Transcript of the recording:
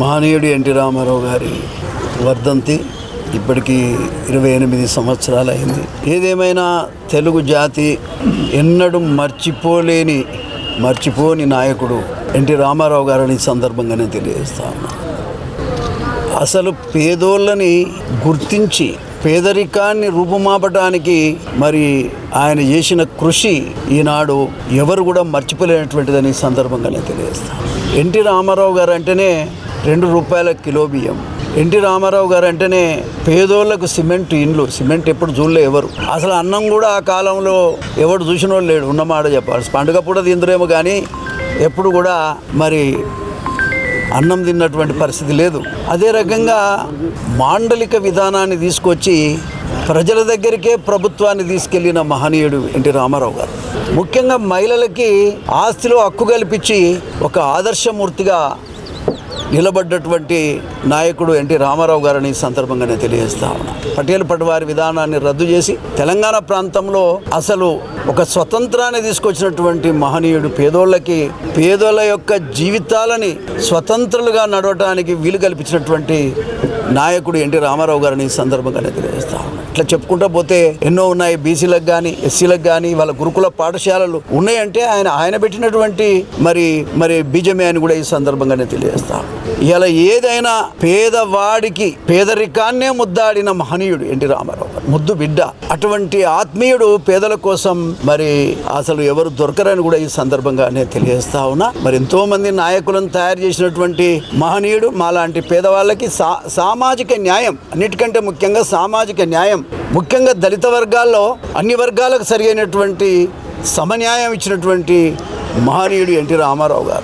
మహనీయుడు ఎన్టీ రామారావు గారి వర్ధంతి ఇప్పటికీ ఇరవై ఎనిమిది సంవత్సరాలు అయింది ఏదేమైనా తెలుగు జాతి ఎన్నడూ మర్చిపోలేని మర్చిపోని నాయకుడు ఎన్టీ రామారావు గారిని సందర్భంగానే తెలియజేస్తా ఉన్నా. అసలు పేదోళ్ళని గుర్తించి పేదరికాన్ని రూపుమాపటానికి మరి ఆయన చేసిన కృషి ఈనాడు ఎవరు కూడా మర్చిపోలేనటువంటిదని సందర్భంగానే సందర్భంగా నేను తెలియజేస్తాను ఎన్టీ రామారావు గారు అంటేనే రెండు రూపాయల కిలో బియ్యం. ఎన్టీ రామారావు గారు అంటేనే పేదోళ్ళకు సిమెంట్ ఇండ్లు. సిమెంట్ ఎప్పుడు చూడలే ఎవరు? అసలు అన్నం కూడా ఆ కాలంలో ఎవడు చూసిన వాళ్ళు లేడు ఉన్నమాట చెప్పాలి. పండుగ పూట తిందరేమో కానీ ఎప్పుడు కూడా మరి అన్నం తిన్నటువంటి పరిస్థితి లేదు. అదే రకంగా మాండలిక విధానాన్ని తీసుకొచ్చి ప్రజల దగ్గరికే ప్రభుత్వాన్ని తీసుకెళ్ళిన మహనీయుడు ఎన్టీ రామారావు గారు. ముఖ్యంగా మహిళలకి ఆస్తిలో హక్కు కల్పించి ఒక ఆదర్శమూర్తిగా నిలబడ్డటువంటి నాయకుడు ఎన్టీ రామారావు గారిని ఈ సందర్భంగా నేను తెలియజేస్తా ఉన్నా. పటేల్ పటవారి విధానాన్ని రద్దు చేసి తెలంగాణ ప్రాంతంలో అసలు ఒక స్వతంత్రాన్ని తీసుకొచ్చినటువంటి మహనీయుడు పేదోళ్ళకి పేదోళ్ళ యొక్క జీవితాలని స్వతంత్రులుగా నడవటానికి వీలు కల్పించినటువంటి నాయకుడు ఎన్టీ రామారావు గారిని ఈ సందర్భంగా నేను తెలియజేస్తా ఉన్నా. ఇట్లా చెప్పుకుంటా పోతే ఎన్నో ఉన్నాయి బీసీలకు కానీ ఎస్సీలకు కానీ వాళ్ళ గురుకుల పాఠశాలలు ఉన్నాయంటే ఆయన ఆయన పెట్టినటువంటి మరి మరి బీజమే అని కూడా ఈ సందర్భంగానే తెలియజేస్తా. ఇలా ఏదైనా పేదవాడికి పేదరికాన్నే ముద్దాడిన మహనీయుడు ఎన్టీ రామారావు. ముద్దు బిడ్డ. అటువంటి ఆత్మీయుడు పేదల కోసం మరి అసలు ఎవరు దొరకరని కూడా ఈ సందర్భంగా నేను తెలియజేస్తా ఉన్నా. మరి ఎంతో మంది నాయకులను తయారు చేసినటువంటి మహనీయుడు మాలాంటి పేదవాళ్ళకి సా సామాజిక న్యాయం అన్నిటికంటే ముఖ్యంగా సామాజిక న్యాయం ముఖ్యంగా దళిత వర్గాల్లో అన్ని వర్గాలకు సరైనటువంటి సమన్యాయం ఇచ్చినటువంటి మహనీయుడు ఎన్టీ రామారావు గారు.